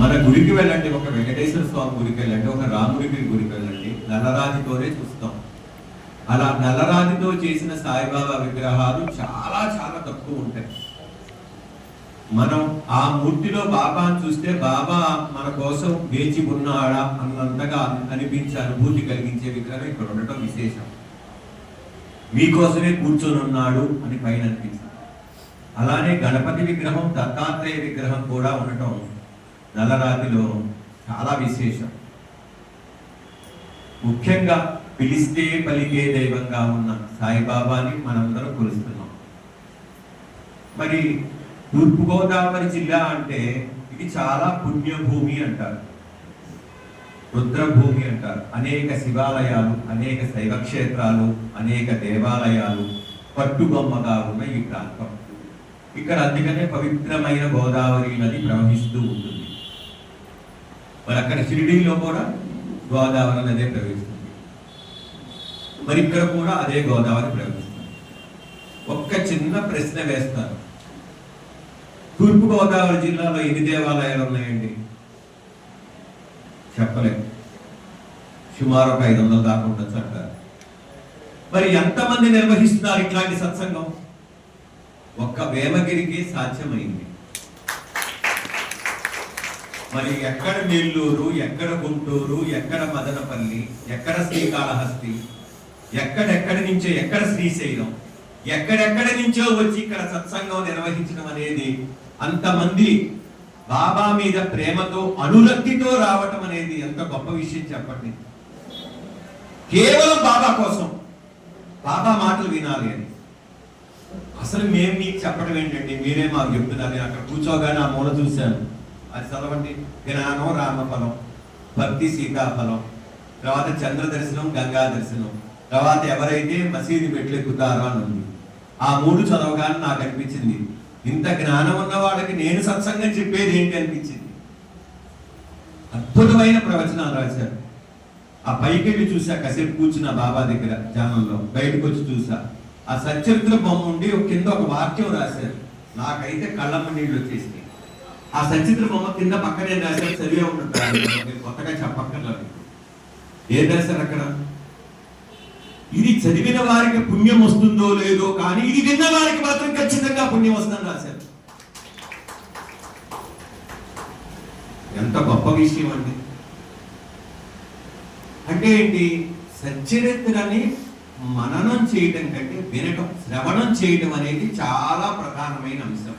మన గుడికి వెళ్ళండి ఒక వెంకటేశ్వర స్వామి గుడికి వెళ్ళండి ఒక రాముడికి గుడికి వెళ్ళండి నల్లరాతితోనే చూస్తాం. అలా నల్లరాతితో చేసిన సాయిబాబా విగ్రహాలు చాలా చాలా తక్కువ ఉంటాయి. మనం ఆ మూర్తిలో బాబాను చూస్తే బాబా మన కోసం వేచి ఉన్నాడా? అన్నంతగా అనిపించే అనుభూతి కలిగించే విగ్రహం ఇక్కడ ఉండటం విశేషం. మీకోసమే కూర్చొని ఉన్నాడు అని పైన అనిపించింది అలానే గణపతి విగ్రహం దత్తాత్రేయ విగ్రహం కూడా ఉండటం నల్లరాతిలో చాలా విశేషం. ముఖ్యంగా పిలిస్తే పలికే దైవంగా ఉన్న సాయిబాబాని మనందరం కొలుస్తున్నాం. మరి తూర్పుగోదావరి జిల్లా అంటే ఇది చాలా పుణ్యభూమి అంటారు. రుద్రభూమి అంటారు. అనేక శివాలయాలు అనేక శైవ క్షేత్రాలు అనేక దేవాలయాలు పట్టుబొమ్మగా ఉన్న ఈ ప్రాంతం. ఇక్కడ అందుకనే పవిత్రమైన గోదావరి నది ప్రవహిస్తూ ఉంటుంది. మరి అక్కడ షిరిడీలో కూడా గోదావరి నదే ప్రవహిస్తుంది. మరి ఇక్కడ కూడా అదే గోదావరి ప్రవహిస్తుంది. ఒక్క చిన్న ప్రశ్న వేస్తారు తూర్పు గోదావరి జిల్లాలో ఎన్ని దేవాలయాలు ఉన్నాయండి? చెప్పలేము సుమారు ఒక ఐదు వందల దాకా ఉండొచ్చు అంటారు. మరి ఎంతమంది నిర్వహిస్తున్నారు ఇట్లాంటి సత్సంగం? ఒక్క వేమగిరికి సాధ్యమైంది. మరి ఎక్కడ నెల్లూరు ఎక్కడ గుంటూరు ఎక్కడ మదనపల్లి ఎక్కడ శ్రీకాళహస్తి ఎక్కడెక్కడి నుంచో ఎక్కడ శ్రీశైలం ఎక్కడెక్కడి నుంచో వచ్చి ఇక్కడ సత్సంగం నిర్వహించడం అనేది అంతమంది బాబా మీద ప్రేమతో అనురక్తితో రావటం అనేది ఎంత గొప్ప విషయం చెప్పండి. కేవలం బాబా కోసం బాబా మాటలు వినాలి అని. అసలు మేము మీకు చెప్పడం ఏంటండి? మీరే మాకు చెప్తున్నారు. అక్కడ కూర్చోగానే ఆ మూల చూశాను. అది చదవండి. జ్ఞానం రామఫలం భక్తి సీతాఫలం తర్వాత చంద్ర దర్శనం గంగా దర్శనం. తర్వాత ఎవరైతే మసీదు మెట్లెక్కుతారో అని ఉంది. ఆ మూడు చదవగానే నాకు అనిపించింది. ఇంత జ్ఞానం ఉన్న వాళ్ళకి నేను సత్సంగం చెప్పేది ఏంటి అనిపించింది. అద్భుతమైన ప్రవచనాలు రాశారు. ఆ పైకి వెళ్ళి చూసా కసేపు కూర్చున్న బాబా దగ్గర ధ్యానంలో బయటకు వచ్చి చూసా. ఆ సచరిత్ర బొమ్మ ఉండి ఒక కింద ఒక వాక్యం రాశారు. నాకైతే కళ్ళమ్మ నీళ్ళు వచ్చేసినాయి. ఆ సచిత్ర బొమ్మ కింద పక్కనే రాశారు? చదివే ఉంటుంది కొత్తగా చెప్పక్కర్లేదు. ఏం రాశారు అక్కడ? ఇది చదివిన వారికి పుణ్యం వస్తుందో లేదో కానీ ఇది విన్న వారికి మాత్రం ఖచ్చితంగా పుణ్యం వస్తుందని రాశారు. ఎంత గొప్ప విషయం అండి. అంటే ఏంటి? సచ్చరిత్రని మననం చేయటం కంటే వినటం శ్రవణం చేయటం అనేది చాలా ప్రధానమైన అంశం.